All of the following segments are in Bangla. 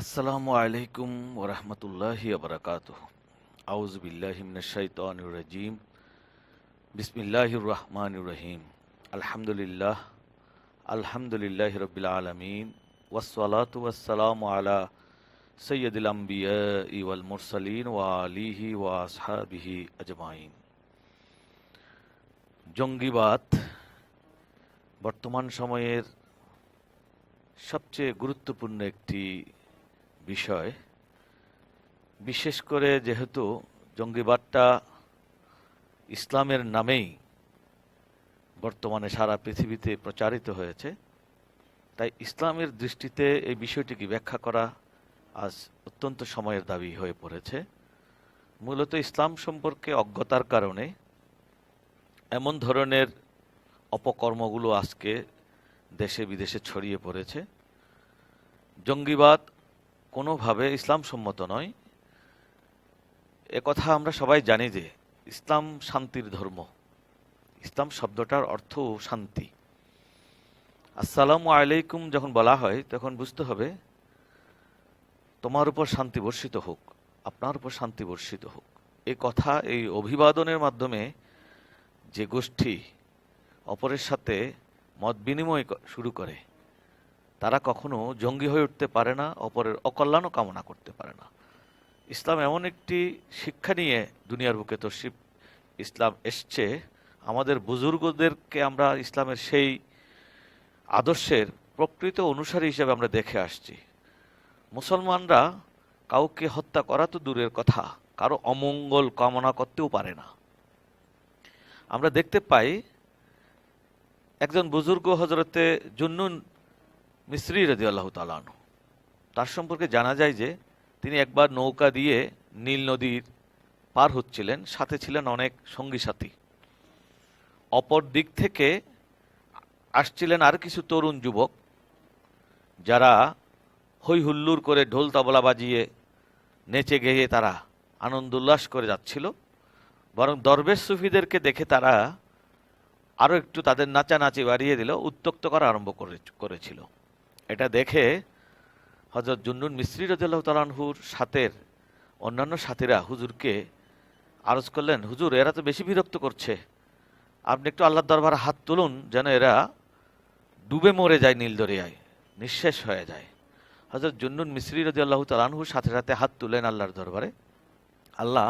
আসসালামু আলাইকুম ওরহমতুল্লাহি আবরকাত আউজ বিল্লাহিমিনশাইতানুর রাজিম। বিসমিল্লাহির রহমানুর রহিম। আলহামদুলিল্লাহ আলহামদুলিল্লাহ রবিল আলমিন। ওয়াসসালাতু ওয়াসসালামু আলা সৈয়দুল আম্বিয়া ওয়াল মুরসালিন ওয়া আলিহি ওয়া আসহাবিহি আজমাইন। জঙ্গিবাদ বর্তমান সময়ের সবচেয়ে গুরুত্বপূর্ণ একটি বিষয়। বিশেষ করে যেহেতু জঙ্গিবাদটা ইসলামের নামেই বর্তমানে সারা পৃথিবীতে প্রচারিত হয়েছে, তাই ইসলামের দৃষ্টিতে এই বিষয়টিকে ব্যাখ্যা করা আজ অত্যন্ত সময়ের দাবি হয়ে পড়েছে। মূলত ইসলাম সম্পর্কে অজ্ঞতার কারণে এমন ধরনের অপকর্মগুলো আজকে দেশে বিদেশে ছড়িয়ে পড়েছে। জঙ্গিবাদ কোনোভাবে ইসলাম সম্মত নয়। এ কথা আমরা সবাই জানি যে ইসলাম শান্তির ধর্ম। ইসলাম শব্দটার অর্থ শান্তি। আসসালামু আলাইকুম যখন বলা হয়, তখন বুঝতে হবে তোমার উপর শান্তি বর্ষিত হোক, আপনার উপর শান্তি বর্ষিত হোক। এই কথা এই অভিবাদনের মাধ্যমে যে গোষ্ঠী অপরের সাথে মত বিনিময় শুরু করে। তারা কখনো জঙ্গি হয়ে উঠতে পারে না, অপরের অকল্যাণও কামনা করতে পারে না। ইসলাম এমন একটি শিক্ষা নিয়ে দুনিয়ার বুকে তশিব ইসলাম এসছে। আমাদের বুজুর্গদেরকে আমরা ইসলামের সেই আদর্শের প্রকৃত অনুসারী হিসেবে আমরা দেখে আসছি। মুসলমানরা কাউকে হত্যা করা তো দূরের কথা, কারও অমঙ্গল কামনা করতেও পারে না। আমরা দেখতে পাই, একজন বুজুর্গ হজরতে জুন্নুন মিস্রি রাজি আল্লাহ তালানু তার সম্পর্কে জানা যায় যে, তিনি একবার নৌকা দিয়ে নীল নদীর পার হচ্ছিলেন, সাথে ছিলেন অনেক সঙ্গী সাথী। অপর দিক থেকে আসছিলেন আর কিছু তরুণ যুবক, যারা হৈ হুল্লুর করে ঢোল তবলা বাজিয়ে নেচে গেয়ে তারা আনন্দ উল্লাস করে যাচ্ছিল। বরং দরবেশ সুফিদেরকে দেখে তারা আরও একটু তাদের নাচানাচি বাড়িয়ে দিল উত্তক্ত করা আরম্ভ করে করেছিল। এটা দেখে হজরত জুন্নুন মিস্ত্রি রাজু তালানহুর সাথের অন্যান্য সাথীরা হুজুরকে আরজ করলেন, হুজুর, এরা তো বেশি বিরক্ত করছে। আপনি একটু আল্লাহর দরবারে হাত তুলুন যেন এরা ডুবে মরে যায় নীল দরিয়ায়, নিঃশেষ হয়ে যায়। হজরত জুন্নুন মিস্ত্রি রাজি আল্লাহ তালানহুর সাথে সাথে হাত তুলেন আল্লাহর দরবারে। আল্লাহ,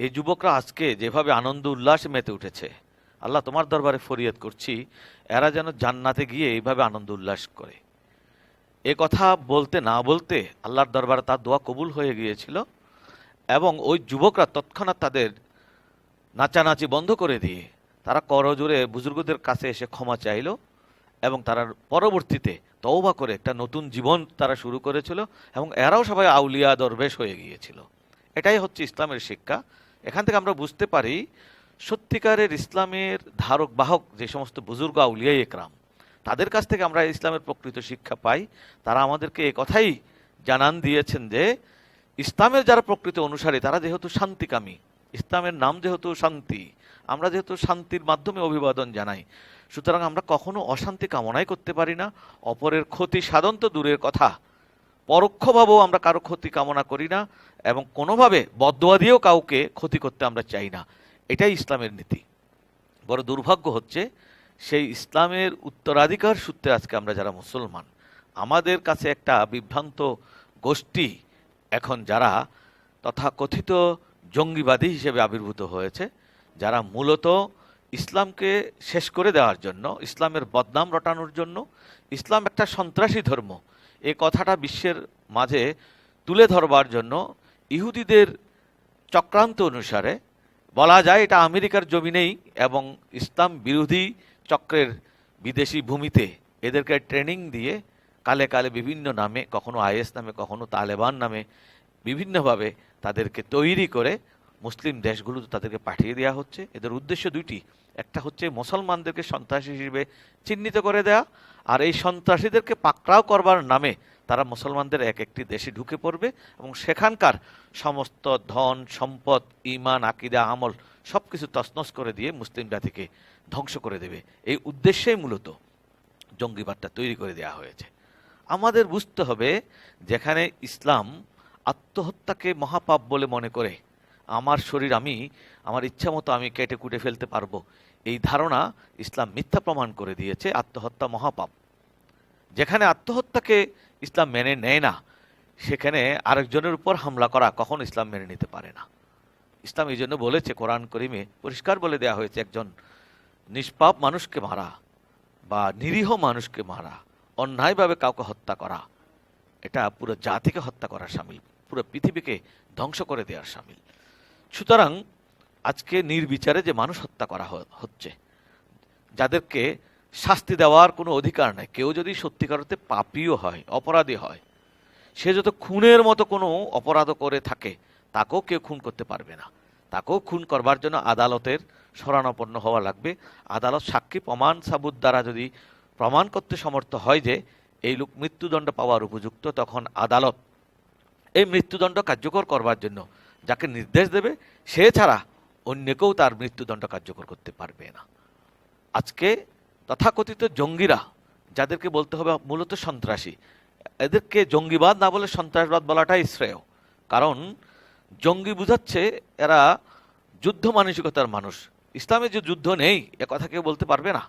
এই যুবকরা আজকে যেভাবে আনন্দ, উল্লাসে মেতে উঠেছে, আল্লাহ তোমার দরবারে ফরিয়াদ করছি, এরা যেন জান্নাতে গিয়ে এইভাবে আনন্দ, উল্লাস করে। এ কথা বলতে না বলতে আল্লাহর দরবারে তার দোয়া কবুল হয়ে গিয়েছিল এবং ওই যুবকরা তৎক্ষণাৎ তাদের নাচানাচি বন্ধ করে দিয়ে তারা করজোরে বুজুর্গদের কাছে এসে ক্ষমা চাইল এবং তারা পরবর্তীতে তওবা করে একটা নতুন জীবন তারা শুরু করেছিল এবং এরাও সবাই আউলিয়া দরবেশ হয়ে গিয়েছিল। এটাই হচ্ছে ইসলামের শিক্ষা। এখান থেকে আমরা বুঝতে পারি, সত্যিকারের ইসলামের ধারক বাহক যে সমস্ত বুজুর্গ আউলিয়া একরাম তাদের কাছ থেকে আমরা ইসলামের প্রকৃত শিক্ষা পাই। তারা আমাদেরকে এ কথাই জানান দিয়েছেন যে, ইসলামের যারা প্রকৃত অনুসারী, তারা যেহেতু শান্তিকামী, ইসলামের নাম যেহেতু শান্তি, আমরা যেহেতু শান্তির মাধ্যমে অভিবাদন জানাই, সুতরাং আমরা কখনো অশান্তি কামনাই করতে পারি না। অপরের ক্ষতি সাধন তো দূরের কথা। পরোক্ষভাবেও আমরা কারও ক্ষতি কামনা করি না এবং কোনোভাবে বদোয়া দিয়েও কাউকে ক্ষতি করতে আমরা চাই না। এটাই ইসলামের নীতি। বড় দুর্ভাগ্য হচ্ছে সেই ইসলামের উত্তরাধিকার সূত্রে আজকে আমরা যারা মুসলমান, আমাদের কাছে একটা বিভ্রান্ত গোষ্ঠী এখন যারা তথাকথিত জঙ্গিবাদী হিসেবে আবির্ভূত হয়েছে, যারা মূলত ইসলামকে শেষ করে দেওয়ার জন্য, ইসলামের বদনাম রটানোর জন্য, ইসলাম একটা সন্ত্রাসী ধর্ম। এ কথাটা বিশ্বের মাঝে তুলে ধরবার জন্য ইহুদিদের চক্রান্ত অনুসারে বলা যায় এটা আমেরিকার জমিনেই এবং ইসলাম বিরোধী চক্রের বিদেশি ভূমিতে এদেরকে ট্রেনিং দিয়ে কালে কালে বিভিন্ন নামে, কখনো আইএস নামে, কখনো তালেবান নামে, বিভিন্নভাবে তাদেরকে তৈরি করে মুসলিম দেশগুলোতে তাদেরকে পাঠিয়ে দেওয়া হচ্ছে। এদের উদ্দেশ্য দুইটি। একটা হচ্ছে মুসলমানদেরকে সন্ত্রাসী হিসেবে চিহ্নিত করে দেয়া, আর এই সন্ত্রাসীদেরকে পাকড়াও করবার নামে তারা মুসলমানদের এক একটি দেশে ঢুকে পড়বে এবং সেখানকার সমস্ত ধন, সম্পদ ইমান আকিদা, আমল সব কিছু তছনছ করে দিয়ে মুসলিম জাতিকে ধ্বংস করে দেবে। এই উদ্দেশ্যেই মূলত জঙ্গিবাদটা তৈরি করে দেওয়া হয়েছে। আমাদের বুঝতে হবে যেখানে ইসলাম আত্মহত্যাকে মহাপাপ বলে মনে করে আমার শরীর আমি, আমার ইচ্ছা মতো আমি কেটে কুটে ফেলতে পারব। এই ধারণা ইসলাম মিথ্যা প্রমাণ করে দিয়েছে, আত্মহত্যা মহাপাপ। যেখানে আত্মহত্যাকে ইসলাম মেনে নেয় না, সেখানে আরেকজনের উপর হামলা করা কখন ইসলাম মেনে নিতে পারে না। ইসলাম এই জন্য বলেছে, কোরআন করিমে পরিষ্কার বলে দেয়া হয়েছে, একজন নিষ্পাপ মানুষকে মারা বা নিরীহ মানুষকে মারা, অন্যায়ভাবে কাউকে হত্যা করা, এটা পুরো জাতিকে হত্যা করার সামিল, পুরো পৃথিবীকে ধ্বংস করে দেওয়ার সামিল। সুতরাং আজকে নির্বিচারে যে মানুষ হত্যা করা হচ্ছে, যাদেরকে শাস্তি দেওয়ার কোনো অধিকার নেই, কেউ যদি সত্যিকার অর্থে পাপীও হয়, অপরাধী হয়, সে যত খুনের মতো কোনো অপরাধ করে থাকে, তাকেও কেউ খুন করতে পারবে না। তাকেও খুন করবার জন্য আদালতের শরণাপন্ন হওয়া লাগবে। আদালত সাক্ষী প্রমাণ সাবুত দ্বারা যদি প্রমাণ করতে সমর্থ হয় যে এই লোক মৃত্যুদণ্ড পাওয়ার উপযুক্ত, তখন আদালত এই মৃত্যুদণ্ড কার্যকর করবার জন্য যাকে নির্দেশ দেবে, সে ছাড়া অন্য কেউ তার মৃত্যুদণ্ড কার্যকর করতে পারবে না। আজকে তথাকথিত জঙ্গিরা, যাদেরকে বলতে হবে মূলত সন্ত্রাসী, এদেরকে জঙ্গিবাদ না বলে সন্ত্রাসবাদ বলাটাই শ্রেয়। কারণ জঙ্গি বুঝাচ্ছে এরা যুদ্ধ মানসিকতার মানুষ। ইসলামে যে যুদ্ধ নেই, এ কথা কেউ বলতে পারবে না।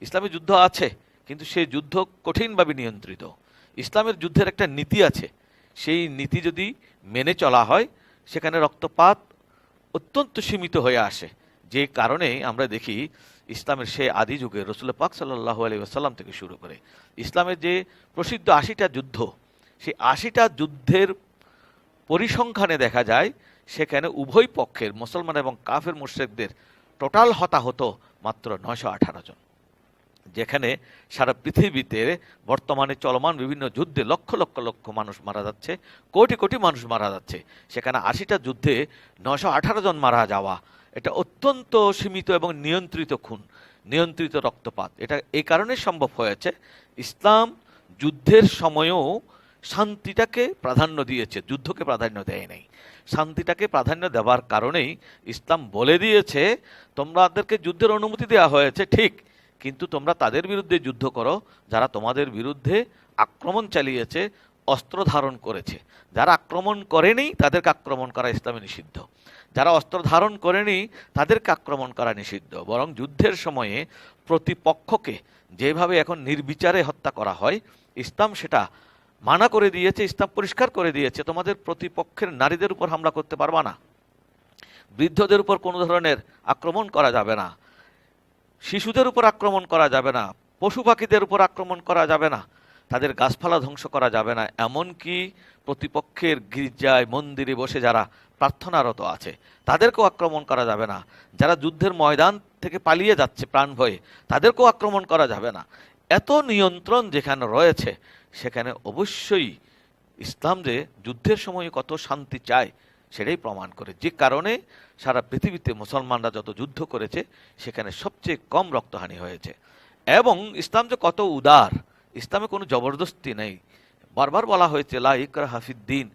ইসলামে যুদ্ধ আছে, কিন্তু সেই যুদ্ধ কঠিনভাবে নিয়ন্ত্রিত। ইসলামের যুদ্ধের একটা নীতি আছে। সেই নীতি যদি মেনে চলা হয় সেখানে রক্তপাত অত্যন্ত সীমিত হয়ে আসে। যে কারণে আমরা দেখি ইসলামের সে আদি যুগে রসুল পাক সাল্লাহ আলী আসাল্লাম থেকে শুরু করে। ইসলামের যে প্রসিদ্ধ আশিটা যুদ্ধ, সেই আশিটা যুদ্ধের পরিসংখ্যানে দেখা যায়, সেখানে উভয় পক্ষের, মুসলমান এবং কাফের মুশ্রেকদের, টোটাল হতাহত মাত্র নয়শো আঠারো জন। যেখানে সারা পৃথিবীতে বর্তমানে চলমান বিভিন্ন যুদ্ধে লক্ষ লক্ষ লক্ষ মানুষ মারা যাচ্ছে, কোটি কোটি মানুষ মারা যাচ্ছে। সেখানে আশিটা যুদ্ধে নশো আঠারো জন মারা যাওয়া। এটা অত্যন্ত সীমিত এবং নিয়ন্ত্রিত খুন, নিয়ন্ত্রিত রক্তপাত। এটা এই কারণে সম্ভব হয়েছে। ইসলাম যুদ্ধের সময়ও শান্তিটাকে প্রাধান্য দিয়েছে, যুদ্ধকে প্রাধান্য দেয় নাই। শান্তিটাকে প্রাধান্য দেওয়ার কারণেই ইসলাম বলে দিয়েছে তোমাদেরকে যুদ্ধের অনুমতি দেওয়া হয়েছে। ঠিক কিন্তু তোমরা তাদের বিরুদ্ধে যুদ্ধ করো, যারা তোমাদের বিরুদ্ধে আক্রমণ চালিয়েছে, অস্ত্র ধারণ করেছে। যারা আক্রমণ করেনি, তাদেরকে আক্রমণ করা ইসলামে নিষিদ্ধ। যারা অস্ত্র ধারণ করেনি, তাদেরকে আক্রমণ করা নিষিদ্ধ। বরং যুদ্ধের সময়ে প্রতিপক্ষকে যেভাবে এখন নির্বিচারে হত্যা করা হয়, ইসলাম সেটা মানা করে দিয়েছে, ইসলাম পরিষ্কার করে দিয়েছে। তোমাদের প্রতিপক্ষের নারীদের উপর হামলা করতে পারবা না। বৃদ্ধদের উপর কোনো ধরনের আক্রমণ করা যাবে না। শিশুদের উপর আক্রমণ করা যাবে না, পশু পাখিদের উপর আক্রমণ করা যাবে না, তাদের গাছপালা ধ্বংস করা যাবে না, এমনকি প্রতিপক্ষের গির্জায়, মন্দিরে বসে যারা প্রার্থনারত আছে, তাদেরকেও আক্রমণ করা যাবে না। যারা যুদ্ধের ময়দান থেকে পালিয়ে যাচ্ছে প্রাণ ভয়ে, তাদেরকেও আক্রমণ করা যাবে না। এত নিয়ন্ত্রণ যেখানে রয়েছে, সেখানে অবশ্যই ইসলাম যে যুদ্ধের সময় কত শান্তি চায় সেটাই প্রমাণ করে। যে কারণে সারা পৃথিবীতে মুসলমানরা যত যুদ্ধ করেছে, সেখানে সবচেয়ে কম রক্তহানি হয়েছে। এবং ইসলাম যে কত উদার, ইসলামে কোনো জবরদস্তি নেই। বারবার বলা হয়েছে, লা ইকরা হাফিদ দিন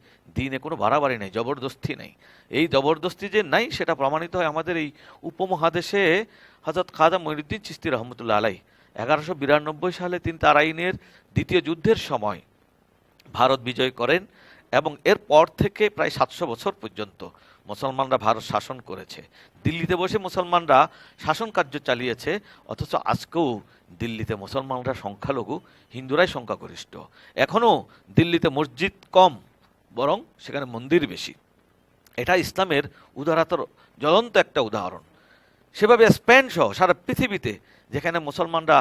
কোনো বাড়াবাড়ি নেই, জবরদস্তি নেই। এই জবরদস্তি যে নাই, সেটা প্রমাণিত হয় আমাদের এই উপমহাদেশে হজরত খাজা মহিউদ্দিন চিস্তি রহমতুল্লাহ আলাই এগারোশো বিরানব্বই সালে তিনি তারাইনের দ্বিতীয় যুদ্ধের সময় ভারত বিজয় করেন। এবং এর পর থেকে প্রায় সাতশো বছর পর্যন্ত মুসলমানরা ভারত শাসন করেছে। দিল্লিতে বসে মুসলমানরা শাসন কার্য চালিয়েছে, অথচ আজকেও দিল্লিতে মুসলমানরা সংখ্যালঘু, হিন্দুরাই সংখ্যাগরিষ্ঠ। এখনও দিল্লিতে মসজিদ কম, বরং সেখানে মন্দির বেশি। এটা ইসলামের উদারতার জ্বলন্ত একটা উদাহরণ। সেভাবে স্পেন সহ সারা পৃথিবীতে যেখানে মুসলমানরা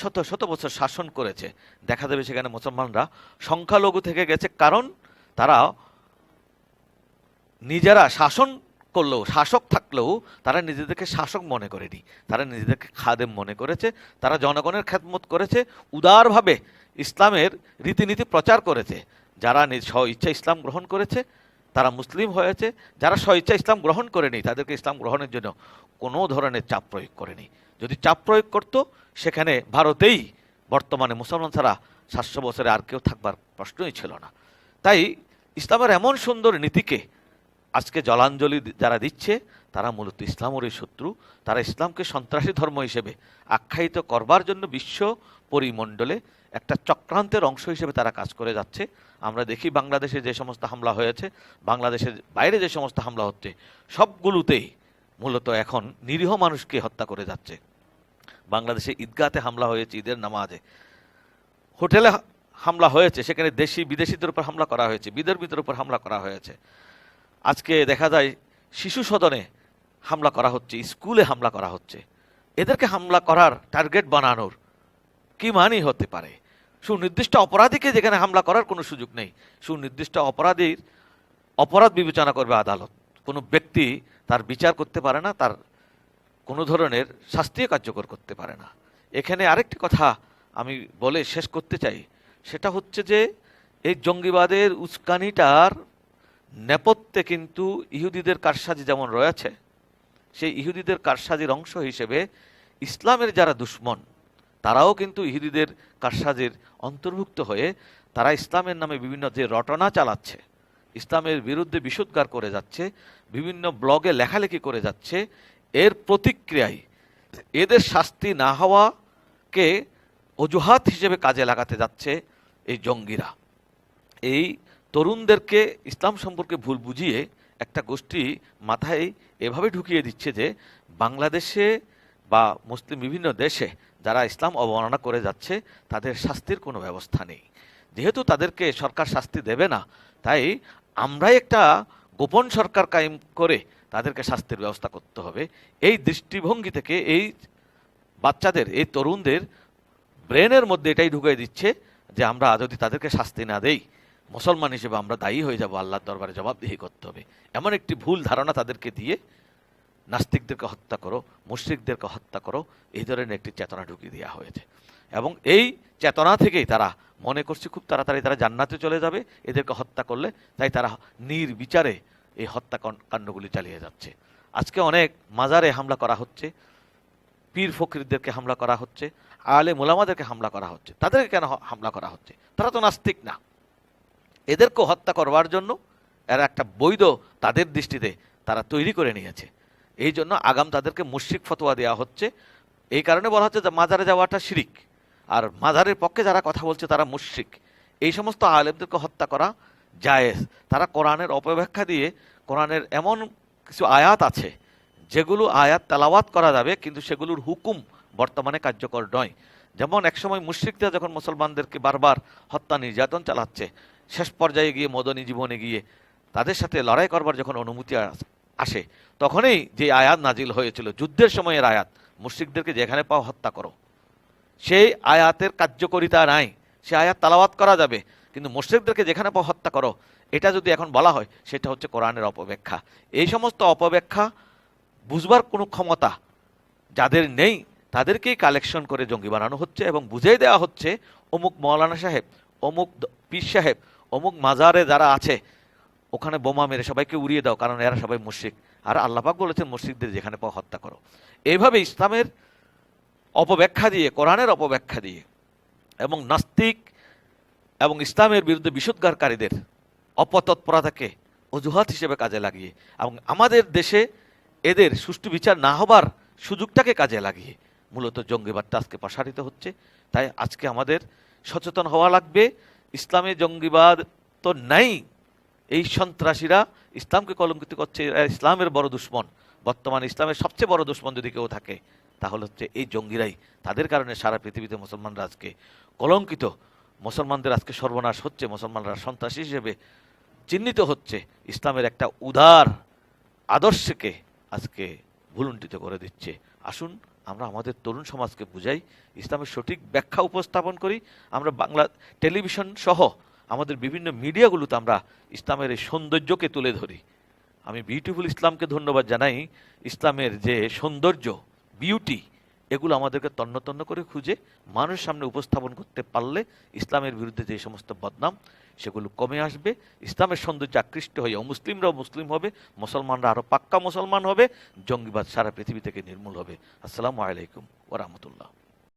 শত শত বছর শাসন করেছে, দেখা যাবে সেখানে মুসলমানরা সংখ্যালঘু থেকে গেছে। কারণ তারা নিজেরা শাসন করলেও, শাসক থাকলেও তারা নিজেদেরকে শাসক মনে করেনি। তারা নিজেদেরকে খাদেম মনে করেছে। তারা জনগণের খ্যাতমত করেছে। উদারভাবে ইসলামের রীতিনীতি প্রচার করেছে। যারা নিজ স্ব ইচ্ছা ইসলাম গ্রহণ করেছে, তারা মুসলিম হয়েছে। যারা স্ব ইচ্ছা ইসলাম গ্রহণ করেনি, তাদেরকে ইসলাম গ্রহণের জন্য কোনো ধরনের চাপ প্রয়োগ করেনি। যদি চাপ প্রয়োগ করত, সেখানে ভারতেই বর্তমানে মুসলমান ছাড়া সাতশো বছরে আর কেউ থাকবার প্রশ্নই ছিল না। তাই ইসলামের এমন সুন্দর নীতিকে আজকে জলাঞ্জলি যারা দিচ্ছে, তারা মূলত ইসলামেরই শত্রু, তারা ইসলামকে সন্ত্রাসী ধর্ম হিসেবে আখ্যায়িত করবার জন্য বিশ্ব পরিমণ্ডলে একটা চক্রান্তের অংশ হিসেবে তারা কাজ করে যাচ্ছে। আমরা দেখি বাংলাদেশে যে সমস্ত হামলা হয়েছে, বাংলাদেশের বাইরে যে সমস্ত হামলা হচ্ছে, সবগুলোতেই মূলত এখন নিরীহ মানুষকে হত্যা করে যাচ্ছে। বাংলাদেশে ঈদগাতে হামলা হয়েছে, ঈদের নামাজে। হোটেলে হামলা হয়েছে, সেখানে দেশি, বিদেশিদের উপর হামলা করা হয়েছে বিদর্মীদের উপর হামলা করা হয়েছে। আজকে দেখা যায় শিশু সদনে হামলা করা হচ্ছে, স্কুলে হামলা করা হচ্ছে। এদেরকে হামলা করার টার্গেট বানানোর কি মানই হতে পারে? সুনির্দিষ্ট অপরাধীকে যেখানে হামলা করার কোনো সুযোগ নেই। সুনির্দিষ্ট অপরাধীর অপরাধ বিবেচনা করবে আদালত। কোনো ব্যক্তি তার বিচার করতে পারে না, তার কোনো ধরনের শাস্তিও কার্যকর করতে পারে না। এখানে আরেকটি কথা আমি বলে শেষ করতে চাই। সেটা হচ্ছে যে এই জঙ্গিবাদের উস্কানিটার নেপথ্যে কিন্তু ইহুদিদের কারসাজি যেমন রয়েছে, সেই ইহুদিদের কারসাজির অংশ হিসেবে ইসলামের যারা দুশ্মন, তারাও কিন্তু ইহুদিদের কারসাজির অন্তর্ভুক্ত হয়ে তারা ইসলামের নামে বিভিন্ন যে রটনা চালাচ্ছে, ইসলামের বিরুদ্ধে বিশুদ্ধার করে যাচ্ছে, বিভিন্ন ব্লগে লেখালেখি করে যাচ্ছে, এর প্রতিক্রিয়ায় এদের শাস্তি না হওয়াকে অজুহাত হিসেবে কাজে লাগাতে যাচ্ছে এই জঙ্গিরা। এই তরুণদেরকে ইসলাম সম্পর্কে ভুল বুঝিয়ে একটা গোষ্ঠী মাথায় এভাবে ঢুকিয়ে দিচ্ছে যে, বাংলাদেশে বা মুসলিম বিভিন্ন দেশে যারা ইসলাম অবমাননা করে যাচ্ছে, তাদের শাস্তির কোনো ব্যবস্থা নেই। যেহেতু তাদেরকে সরকার শাস্তি দেবে না, তাই আমরাই একটা গোপন সরকার কায়েম করে তাদেরকে শাস্তির ব্যবস্থা করতে হবে। এই দৃষ্টিভঙ্গি থেকে এই বাচ্চাদের, এই তরুণদের ব্রেনের মধ্যে এটাই ঢুকিয়ে দিচ্ছে যে আমরা যদি তাদেরকে শাস্তি না দেই, মুসলমান হিসেবে আমরা দায়ী হয়ে যাব, আল্লাহর দরবারে জবাবদিহি করতে হবে। এমন একটি ভুল ধারণা তাদেরকে দিয়ে নাস্তিকদেরকে হত্যা করো, মুশ্রিকদেরকে হত্যা করো, এই ধরনের একটি চেতনা ঢুকিয়ে দেওয়া হয়েছে। এবং এই চেতনা থেকেই তারা মনে করছে খুব তাড়াতাড়ি তারা জান্নাতে চলে যাবে, এদেরকে হত্যা করলে তাই তারা নির্বিচারে এই হত্যা কাণ্ডগুলি চালিয়ে যাচ্ছে। আজকে অনেক মাজারে হামলা করা হচ্ছে পীর ফকিরদেরকে হামলা করা হচ্ছে, আলে মোলামাদেরকে হামলা করা হচ্ছে। তাদেরকে কেন হামলা করা হচ্ছে? তারা তো নাস্তিক না। এদেরকেও হত্যা করবার জন্য এরা একটা বৈধ তাদের দৃষ্টিতে তারা তৈরি করে নিয়েছে। এই জন্য আগাম তাদেরকে মুশরিক ফতোয়া দেওয়া হচ্ছে। এই কারণে বলা হচ্ছে যে মাজারে যাওয়াটা শিরিক। আর মাজারের পক্ষে যারা কথা বলছে তারা মুশরিক। এই সমস্ত আলেমদেরকে হত্যা করা জায়েজ। তারা কোরআনের অপব্যাখ্যা দিয়ে কোরআনের এমন কিছু আয়াত আছে যেগুলো আয়াত তালাওয়াত করা যাবে, কিন্তু সেগুলোর হুকুম বর্তমানে কার্যকর নয়। যেমন একসময় মুশ্রিকরা যখন মুসলমানদেরকে বারবার হত্যা নির্যাতন চালাচ্ছে, শেষ পর্যায়ে গিয়ে মদনী জীবনে গিয়ে তাদের সাথে লড়াই করবার যখন অনুমতি আসে, তখনই যে আয়াত নাজিল হয়েছিল, যুদ্ধের সময়ের আয়াত, মুশ্রিকদেরকে যেখানে পাও হত্যা করো। সেই আয়াতের কার্যকরিতা নাই, সে আয়াত তালাওয়াত করা যাবে, কিন্তু মুশ্রিকদেরকে যেখানে পাও হত্যা করো, এটা যদি এখন বলা হয়, সেটা হচ্ছে কোরআনের অপব্যাখ্যা। এই সমস্ত অপব্যাখ্যা বুঝবার কোনো ক্ষমতা যাদের নেই, তাদেরকেই কালেকশন করে জঙ্গি বানানো হচ্ছে এবং বুঝিয়ে দেওয়া হচ্ছে অমুক মৌলানা সাহেব, অমুক পীর সাহেব, অমুক মাজারে যারা আছে, ওখানে বোমা মেরে সবাইকে উড়িয়ে দাও, কারণ এরা সবাই মুশরিক। আর আল্লাপাক বলেছেন, মুশরিকদের যেখানে পাও হত্যা করো। এইভাবে ইসলামের অপব্যাখ্যা দিয়ে, কোরআনের অপব্যাখ্যা দিয়ে এবং নাস্তিক এবং ইসলামের বিরুদ্ধে বিশুদ্ধারকারীদের অপতৎপরতাকে অজুহাত হিসেবে কাজে লাগিয়ে এবং আমাদের দেশে এদের সুষ্ঠু বিচার না হবার সুযোগটাকে কাজে লাগিয়ে। মূলত জঙ্গিবাদটা আজকে প্রসারিত হচ্ছে। তাই আজকে আমাদের সচেতন হওয়া লাগবে। ইসলামে জঙ্গিবাদ তো নাই। এই সন্ত্রাসীরা ইসলামকে কলঙ্কিত করছে। ইসলামের বড় দুশ্মন। বর্তমানে ইসলামের সবচেয়ে বড় দুশ্মন যদি কেউ থাকে, তাহলে হচ্ছে এই জঙ্গিরাই। তাদের কারণে সারা পৃথিবীতে মুসলমানরা আজকে কলঙ্কিত। মুসলমানদের আজকে সর্বনাশ হচ্ছে। মুসলমানরা সন্ত্রাসী হিসেবে চিহ্নিত হচ্ছে। ইসলামের একটা উদার আদর্শকে আজকে ভুলুণ্ঠিত করে দিচ্ছে। আসুন, আমরা আমাদের তরুণ সমাজকে বুঝাই, ইসলামের সঠিক ব্যাখ্যা উপস্থাপন করি, আমরা বাংলা টেলিভিশন সহ আমাদের বিভিন্ন মিডিয়াগুলোতে আমরা ইসলামের এই সৌন্দর্যকে তুলে ধরি। আমি বিউটিফুল ইসলামকে ধন্যবাদ জানাই। ইসলামের যে সৌন্দর্য, বিউটি এগুলো আমাদেরকে তন্নতন্ন তন্ন করে খুঁজে মানুষের সামনে উপস্থাপন করতে পারলে ইসলামের বিরুদ্ধে যে সমস্ত বদনাম, সেগুলো কমে আসবে। ইসলামের সৌন্দর্য আকৃষ্ট হয়ে মুসলিমরাও মুসলিম হবে, মুসলমানরা আরও পাক্কা মুসলমান হবে, জঙ্গিবাদ সারা পৃথিবী থেকে নির্মূল হবে। আসসালামু আলাইকুম ওরহমতুল্লাহ